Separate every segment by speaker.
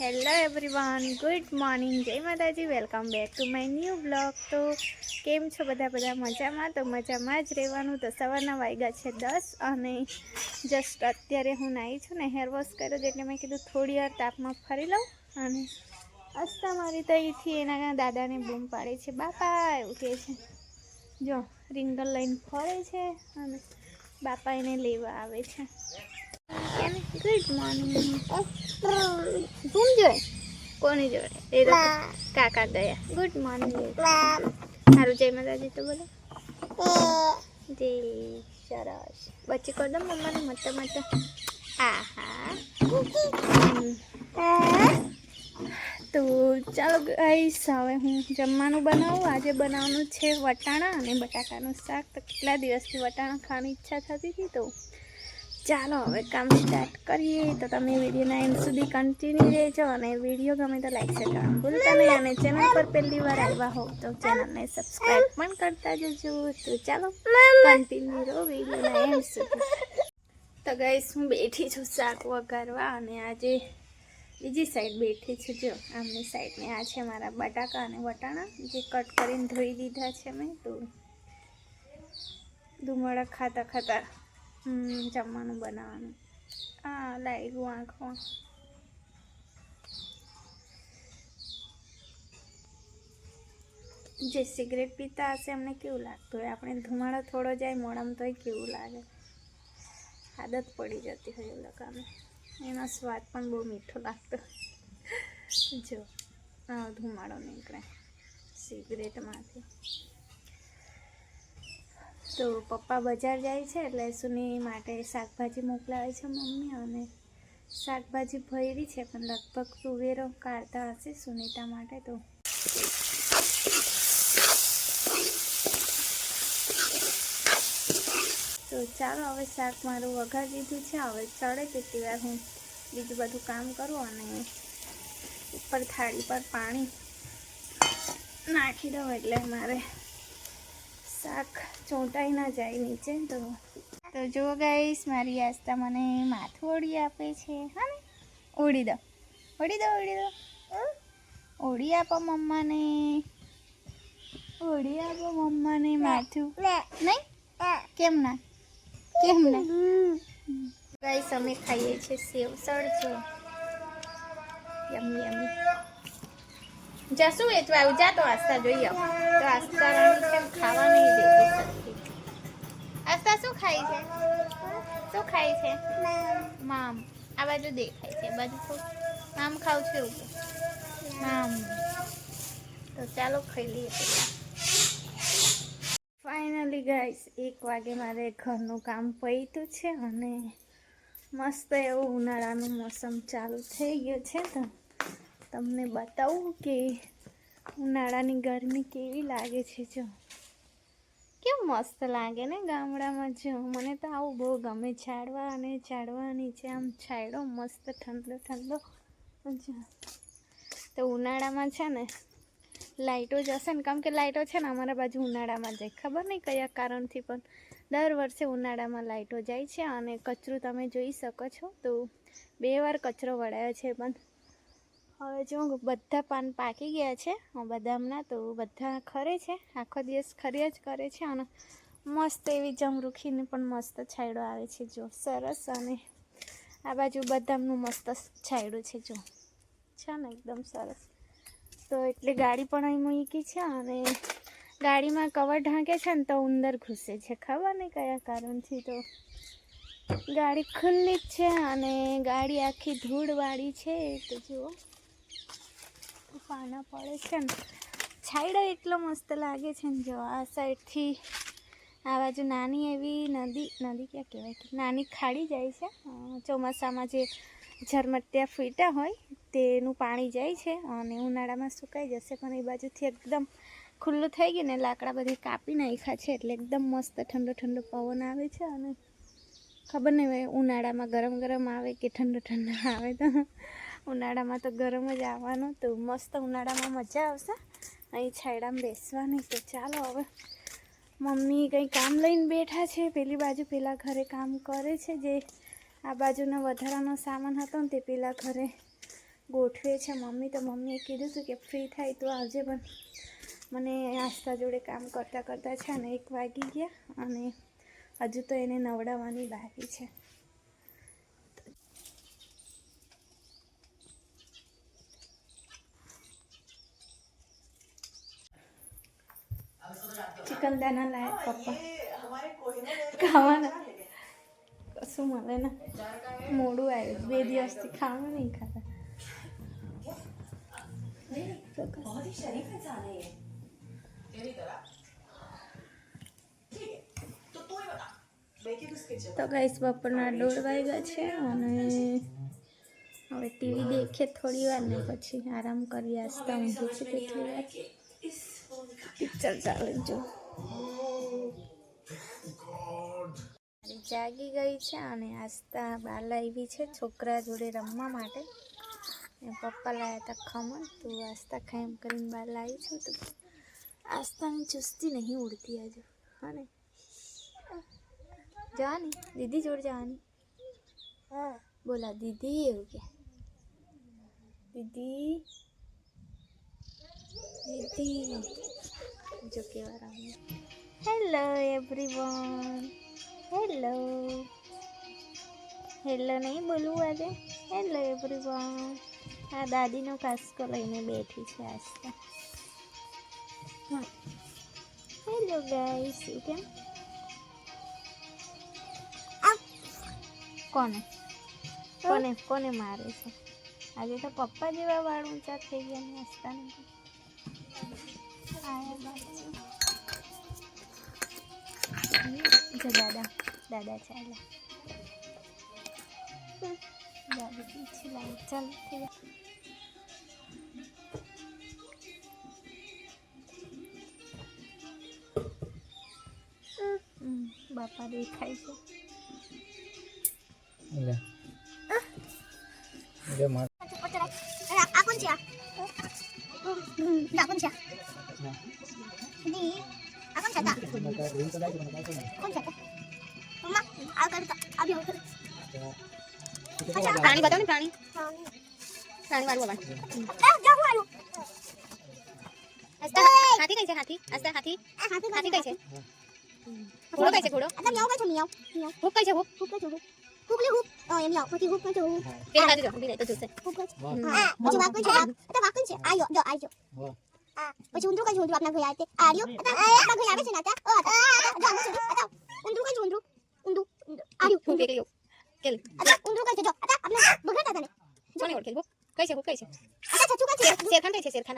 Speaker 1: Hello everyone good morning જય માતાજી welcome back to my new blog તો કેમ છો બધા? બધા મજામાં? તો મજામાં જ રહેવાનું. તો સવારના વાગ્યા છે દસ અને જસ્ટ અત્યારે હું નાહી છું ને હેર વોશ કર્યો એટલે મેં કીધું થોડી વાર તાપમાં ફરી લઉં અને અસ્તા મારી તો અહીંથી એના દાદાને બૂમ પાડે છે. બાપા, એવું કહે છે. જો, રિંગલ લઈને ફરે છે અને બાપા એને લેવા આવે છે. તો કાકા ગયા ગુડ મોર્નિંગ સારું જય માતાજી તો બોલો જય સરસ બચ્ચી કર દો હા. તો ચાલો હવે હું જમવાનું બનાવું. આજે બનાવવાનું છે વટાણા અને બટાકાનું શાક. તો કેટલા દિવસથી વટાણા ખાવાની ઈચ્છા થતી હતી તો? ચાલો, હવે કામ સ્ટાર્ટ કરીએ. તો તમે વિડીયોના એન્ડ સુધી કન્ટિન્યુ રહેજો અને વીડિયો ગમે તો લાઈક શેર કરવાનું ભૂલતા નહીં. અને ચેનલ પર પહેલી વાર આવ્યા હોવ તો ચેનલને સબસ્ક્રાઈબ પણ કરતા જજો. તો ચાલો કન્ટિન્યુ રહો વિડીયોના એન્ડ સુધી. તો ગઈશ હું બેઠી છું શાક વઘારવા અને આજે બીજી સાઈડ બેઠી છું જો. આમની સાઈડને આ છે મારા બટાકા અને વટાણા, જે કટ કરીને ધોઈ દીધા છે મેં. તો ધુમાડા ખાતા ખાતા જમવાનું બનાવવાનું. આ લાગ્યું આંખમાં જે સિગરેટ પીતા હશે, એમને કેવું લાગતું હોય? આપણે ધુમાડો થોડો જાય મોડામાં તોય કેવું લાગે? આદત પડી જતી હોય એ લોકોને એનો સ્વાદ પણ બહુ મીઠો લાગતો જો ધુમાડો નીકળે સિગરેટમાંથી. તો પપ્પા બજાર જાય છે એટલે સુની માટે શાકભાજી મોકલાવે છે મમ્મી અને શાકભાજી ભરી છે, પણ લગભગ તુવેરો કાઢતા હશે સુનીતા માટે તો. તો ચાલો હવે શાક મારું વઘાર દીધું છે, હવે ચડે તેટલી વાર હું બીજું બધું કામ કરું અને ઉપર થાળી પર પાણી નાખી દઉં એટલે મારે શાક ચોંટાઈ ના જાય નીચે તો. તો જો ગાઈશ મારી આસ્તા મને માથું ઓળી આપે છે. હા ને? ઓળી દો. ઓળી દો ઓળી દો. ઓળી આપો મમ્માને. ઓળી આપો મમ્માને માથું. નહીં? કેમ ના? કેમ ના? ગાઈશ અમે ખાઈએ છીએ સેવ સળજો યમી યમી. જશું વેચવા આવું? જા તો આસ્તા જોઈએ. તો રાણી કેમ ખાવા નહીં દેતી શું ખાય છે? શું ખાય છે? મામ. આ બાજુ દેખાય છે બાજુ મામ ખાવ છું એવું મામ. તો ચાલો ખાઈ લઈએ ફાઇનલી ગાઈસ એક વાગે મારે ઘરનું કામ પૈતું છે અને મસ્ત એવું ઉનાળાનું મોસમ ચાલુ થઈ ગયું છે તો તમને બતાવું કે ઉનાળાની ગરમી કેવી લાગે છે જો. કેમ મસ્ત લાગે ને ગામડામાં જો. મને તો આવું બહુ ગમે. ઝાડવા અને ઝાડવા નીચે આમ છાંયડો મસ્ત ઠંડો ઠંડો. જો. તો ઉનાળામાં છે ને લાઇટો જશે ને. કેમ કે લાઇટો છે ને અમારા બાજુ ઉનાળામાં જાય. ખબર નહીં કયા કારણથી પણ દર વર્ષે ઉનાળામાં લાઇટો જાય છે અને કચરું તમે જોઈ શકો છો. તો બે વાર કચરો વળાયો છે પણ હવે જો બધા પાન પાકી ગયા છે બદામના, તો બધા ખરે છે. આખો દિવસ ખર્યા જ કરે છે. અને મસ્ત એવી જમરૂખીને પણ મસ્ત છાંયડો આવે છે જો. સરસ અને આ બાજુ બદામનું મસ્ત છાંયડું છે જો. છે ને એકદમ સરસ. તો એટલે ગાડી પણ અહીં મૂકી છે અને ગાડીમાં કવર ઢાંકે છે ને તો ઉંદર ઘૂસે છે. ખબર નહીં કયા કારણથી તો. ગાડી ખુલ્લી જ છે અને ગાડી આખી ધૂળવાળી છે. તો જુઓ. પાના પડે છે ને. છાંયડો એટલો મસ્ત લાગે છે ને જો આ સાઈડથી. આ બાજુ નાની એવી નદી નદી ક્યાં કહેવાય કે? નાની ખાડી જાય છે. ચોમાસામાં જે ઝરમટ્યા ફૂટ્યા હોય, તેનું પાણી જાય છે અને ઉનાળામાં સુકાઈ જશે. પણ એ બાજુથી એકદમ ખુલ્લું થઈ ગયું ને, લાકડા બધી કાપી નાખ્યા છે એટલે એકદમ મસ્ત ઠંડો ઠંડો પવન આવે છે અને ખબર નહીં ઉનાળામાં ગરમ ગરમ આવે કે ઠંડો ઠંડો આવે તો. ઉનાળામાં તો ગરમ જ આવવાનું, તો મસ્ત ઉનાળામાં મજા આવશે. અહીં છાયડામાં બેસવાની તો ચાલો હવે મમ્મી કંઈ કામ લઈને બેઠા છે. પેલી બાજુ પેલા ઘરે કામ કરે છે. જે આ બાજુનો વધારાનો સામાન હતો ને તે પેલા ઘરે ગોઠવે છે મમ્મી. તો મમ્મીએ કીધું હતું કે ફ્રી થાય તો આવજે, પણ મને આસ્થા જોડે કામ કરતાં કરતાં છે ને એક વાગી ગયા અને હજુ તો એને નવડાવવાની બાકી છે. ચિકન દાના લાયક પપ્પા ખાવાના કશું મળે ને મોડું આવ્યું બે દિવસથી ખાવાનું નહીં ખાતા તો કશું. તો ગાઈસ બપોરના દોઢ વાગ્યા છે અને હવે ટીવી દેખે થોડી વાર ને પછી આરામ કરી આસ્તા ઊંઘી છે કેટલી વાર પિક્ચર ચાલે જો મારી જાગી ગઈ છે અને આસ્તા બહાર લાવી છે છોકરા જોડે રમવા માટે. પપ્પા લાવ્યા હતા ખમણ. તો આસ્તા ખાઈ કરીને બહાર લાવી છું. તો આસ્તાની ચુસ્તી નહીં ઉડતી આજે. હા જવાની? દીદી જોડે જવાની? બોલા દીદી એવું કે. દીદી. દીદી. જો કેવા રમે હેલો એવરીવન હેલો હેલો નહીં બોલવું આજે હેલો એવરીવન આ દાદીનો કાસ્કો લઈને બેઠી છે આસ્તા હેલો ગાઈસ કેમ કોને કોને કોને મારે છે આજે તો પપ્પા જેવા વાળ ઊંચા થઈ ગયા ને આસ્તાને આયા બાજુ. જો દાદા દાદા ચાલે દાદા પીછી લાવી ચાલ થઈ ગયા હમ, બાપા દેખાય છે
Speaker 2: લે લે માર
Speaker 3: આ કોણ છે આ છે દી આ કોણ છે તા
Speaker 2: બકા ડ્રિંક તો લાગી મને કાઈ
Speaker 3: કોણ છે મમ્મા આ કર આ બી કર
Speaker 2: નહીં
Speaker 3: પ્રાણી બતાવો ને પ્રાણી પ્રાણી વાળું વાળું
Speaker 4: હાથી કઈ છે હાથી આસ્તા હાથી
Speaker 3: હાથી
Speaker 4: કઈ છે ઘોડો કઈ છે ઘોડો
Speaker 3: મિયાવ કઈ છે મિયાવ
Speaker 4: હુક કઈ છે હુક
Speaker 3: હુક છે હુક એમ પછી હુક હુક
Speaker 4: તો જોશે
Speaker 3: હુક હા પછી છે તો છે આયો જો આયો પછી ઊંધું કઈ છે ઊંધું આપના ઘરે આવે આર્યો આપના ઘરે આવે છે ને તા ઓ તા ઊંધું કઈ ઊંધું ઊંધું આર્યો
Speaker 4: હું કેલ
Speaker 3: ઊંધું કઈ છે જો આપણે બગડતા તને
Speaker 4: ઓળખે હુક કઈ છે કઈ છે
Speaker 3: અતા છચુ કઈ છે
Speaker 4: શેરખાન કઈ છે શેરખાન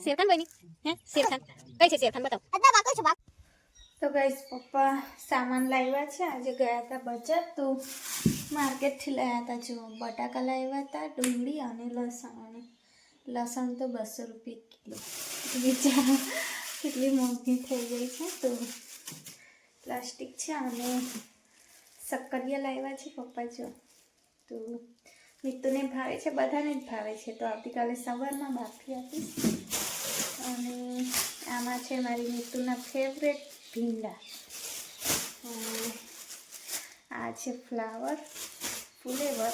Speaker 4: શેરખાન બની હે શેરખાન કઈ છે શેરખાન બતાવ
Speaker 3: કઈ છે વાક
Speaker 1: તો ગાઈસ પપ્પા સામાન લાવ્યા છે. આજે ગયા હતા બજાર. તો માર્કેટથી લાવ્યા હતા જો બટાકા લાવ્યા હતા, ડુંગળી અને લસણ. લસણ તો બસો રૂપિયા કિલો. બિચારા કેટલી મોંઘી થઈ ગઈ છે. તો પ્લાસ્ટિક છે અને સક્કરિયા લાવ્યા છે પપ્પા જો. તો મિત્રને ભાવે છે, બધાને જ ભાવે છે. તો આવતીકાલે સવારમાં બાફી આપીશ. અને આમાં છે મારી મિતુના ફેવરેટ ભીંડા. આ છે ફ્લાવર, ફુલેવર.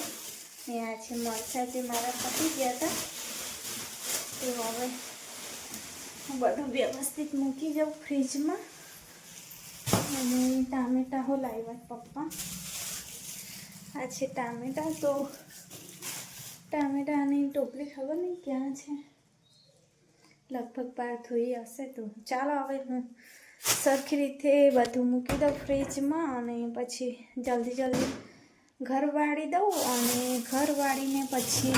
Speaker 1: ને આ છે મરચાં જે મારા પતી ગયા હતા તે હવે હું બધું વ્યવસ્થિત મૂકી જાઉં ફ્રીજમાં. અને ટામેટા હો લાવ્યા પપ્પા. આ છે ટામેટા. તો ટામેટાની ટોપલી ખબર નહીં ક્યાં છે? લગભગ બાર ધોઈ હશે તો. ચાલો હવે હું સરખી રીતે બધું મૂકી દઉં ફ્રીજમાં અને પછી જલ્દી જલ્દી ઘર વાળી દઉં અને ઘર વાળીને પછી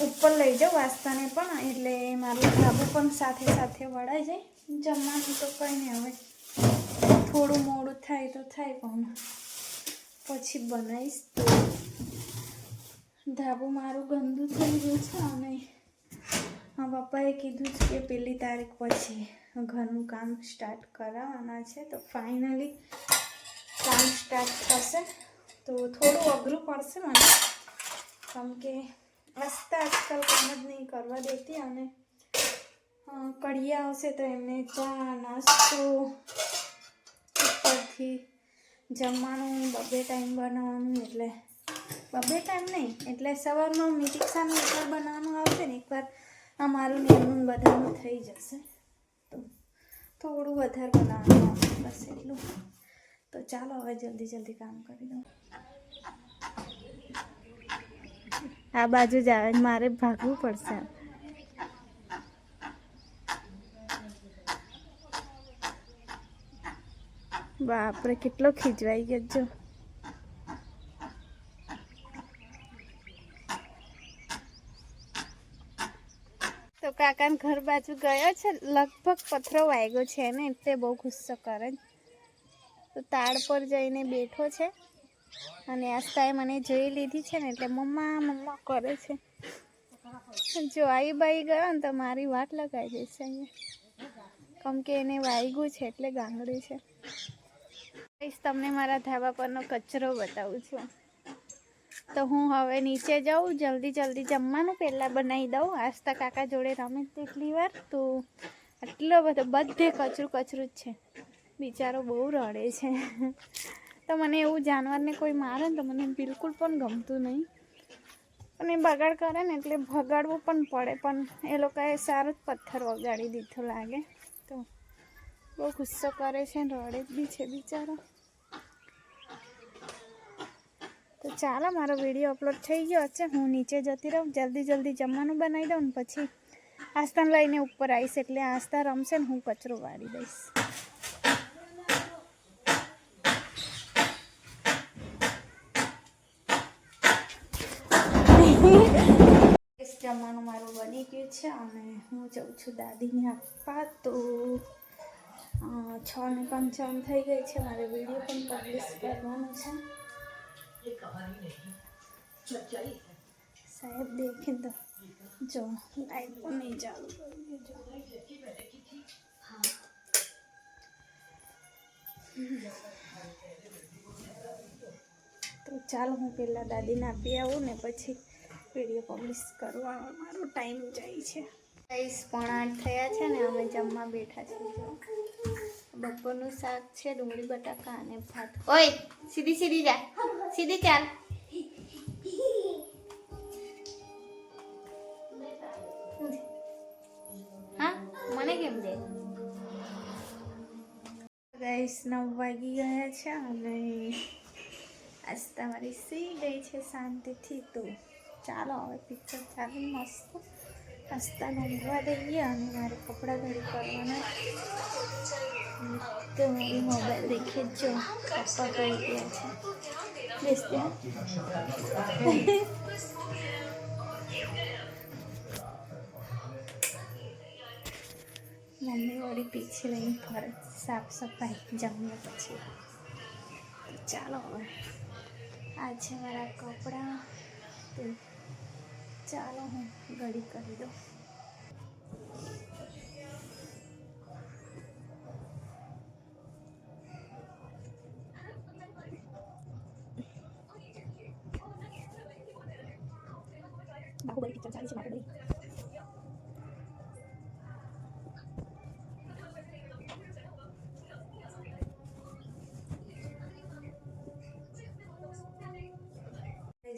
Speaker 1: ઉપર લઈ જાઉં વાસ્તાને પણ, એટલે મારું ધાબુ પણ સાથે સાથે વળાઈ જાય. જમવાનું તો કંઈ નહીં, હવે થોડું મોડું થાય તો થાય પણ પછી બનાવીશ તો ધાબુ મારું ગંદુ થઈ ગયું છે અને પપ્પાએ કીધું છે કે પહેલી તારીખ પછી ઘરનું કામ સ્ટાર્ટ કરાવવાના છે. તો ફાઇનલી કામ સ્ટાર્ટ થશે. તો થોડું અઘરું પડશે મને. કેમ કે રસ્તા આજકાલ કામ જ નહીં કરવા દેતી અને કડિયા આવશે તો એમને ચા, નાસ્તો, ઉપરથી જમવાનું, બબે ટાઈમ બનાવવાનું એટલે, બબે ટાઈમ નહીં, એટલે સવારમાં મિતિક્ષાનું એકવાર બનાવવાનું આવશે ને એકવાર અમારું મારું એમનું બધાનું થઈ જશે. થોડું વધારે બનાવવાનું બસ એટલું. તો ચાલો હવે જલ્દી જલ્દી કામ કરી દઉં આ બાજુ જ આવે, મારે ભાગવું પડશે. બાપરે, કેટલો ખીજવાઈ ગયો જો. કાકાને ઘર બાજુ ગયો છે. લગભગ પથરો વાગ્યો છે ને, એટલે બહુ ગુસ્સો કરે તો તાળ પર જઈને બેઠો છે અને આસ્તાએ મને જોઈ લીધી છે ને, એટલે મમ્મા મમ્મા કરે છે. જો આવી બાઈ ગયો ને, તો મારી વાટ લગાવી દેશે અહીંયા. કેમ કે એને વાગ્યું છે, એટલે ગાંગડી છે. તમને મારા ધાબા પરનો કચરો બતાવું છું. તો હું હવે નીચે જાઉં, જલ્દી જલ્દી જમવાનું પહેલાં બનાવી દઉં. આસ્તા કાકા જોડે રમે તેટલી વાર, તો આટલો બધો, બધે કચરું કચરું જ છે. બિચારો બહુ રડે છે. તો મને એવું જાનવરને કોઈ મારે ને તો મને બિલકુલ પણ ગમતું નહીં. અને બગાડ કરે ને એટલે ભગાડવું પણ પડે, પણ એ લોકોએ સારો જ પથ્થર વગાડી દીધો લાગે. તો બહુ ગુસ્સો કરે છે ને, રડે જ બી છે બિચારો. તો ચાલો, મારો વીડિયો અપલોડ થઈ ગયો છે. હું નીચે જતી રહું. જલ્દી જલ્દી જમવાનું બનાવી દઉં ને પછી આસ્તાને લઈને ઉપર આવીશ એટલે આસ્તા રમશે ને હું કચરો વાળી દઈશ. જમવાનું મારું બની ગયું છે અને હું જઉં છું દાદીને આપવા. તો છ ને પંચાવન થઈ ગઈ છે. મારે વીડિયો પણ પબ્લિશ કરવાનો છે. સાહેબ દેખે તો. જો લાઈટ પણ નહીં જો. તો ચાલો હું પહેલાં દાદીને આપી આવું ને પછી વીડિયો પબ્લિશ કરવા. મારો ટાઈમ જાય છે. ગાઈસ પોણા આઠ થયા છે ને અમે જમવા બેઠા છીએ. બપોરનું શાક છે, ડુંગળી, બટાકા અને ભાત. ઓય, સીધી સીધી જા. સીધી ચાલ. હા, મને કેમ દે? ગાઈસ, નવ વાગી ગયા છે અને આજ તમારી સી ગઈ છે શાંતિથી. તો ચાલો, હવે પિક્ચર ચાલુ મસ્ત. આસ્તા નમવા દઈએ અને મારે કપડાં ઘડી કરવાના. તો મારી મોબાઈલ દેખે જ જો. પપ્પા કહી ગયા છે. બેસતે મમ્મી વાળી પીછી લઈને ફરે. સાફ સફાઈ, જમ્યા પછી. ચાલો હવે. આ છે મારા કપડાં. ચાલો હું ઘડી કરી દઉં.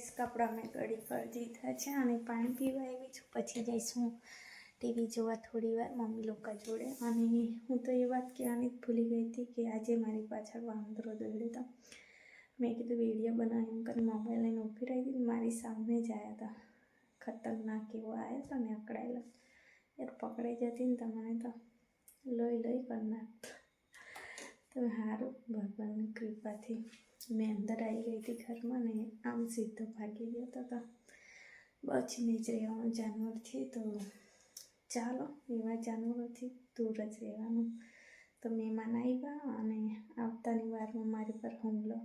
Speaker 1: ગાઈસ કપડાં મેં ગળી કરી દીધા છે અને પાણી પીવા આવી છું. પછી જઈશું ટીવી જોવા થોડી વાર, મમ્મી લોકો જોડે. અને હું તો એ વાત કહેવાની જ ભૂલી ગઈ હતી કે આજે મારી પાછળ વાંદરો દોડ્યો હતો. મેં કીધું વીડિયો બનાવી એમ કરીને મોબાઈલ લઈને ઊભી રહી હતી મારી સામે જ આવ્યા હતા. ખતરનાક એવો આવ્યો હતો ને અકળાયેલો. યાર પકડાઈ જતી ને તમને તો લોહી લોહી કરી નાખતો. તો સારું ભગવાનની કૃપાથી મેં અંદર આવી ગઈ હતી ઘરમાં ને આમ સીધો ભાગી ગયો હતો તો બચીને જ રહેવાનું જાનવરથી તો ચાલો, એવા જાનવરોથી દૂર જ રહેવાનું. તો મહેમાન આવ્યા અને આવતાની વારમાં મારી પર હુમલો.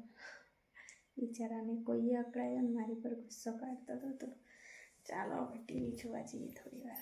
Speaker 1: બિચારાને કોઈએ અકળાયો ને મારી પર ગુસ્સો કાઢતો હતો તો ચાલો હવે ટીવી જોવા જઈએ થોડી વાર.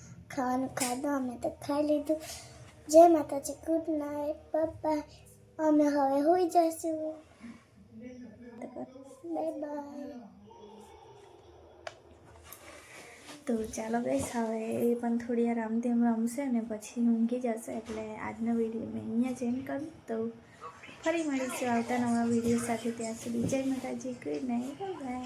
Speaker 3: ખાવાનું ખાધું, અમે તો ખાઈ લીધું. જય માતાજી, ગુડ નાઇટ પપ્પા અમે હવે હોઈ જશું. બાય બાય
Speaker 1: તો ચાલો ગઈશ હવે એ પણ થોડી વાર આમથી આમ રમશે ને પછી ઊંઘી જશે એટલે આજનો વીડિયો મેં અહીંયા જ કરું. તો ફરી મળીશું આવતા નવા વીડિયો સાથે. ત્યાં સુધી જય માતાજી, ગુડ નાઇટ બાય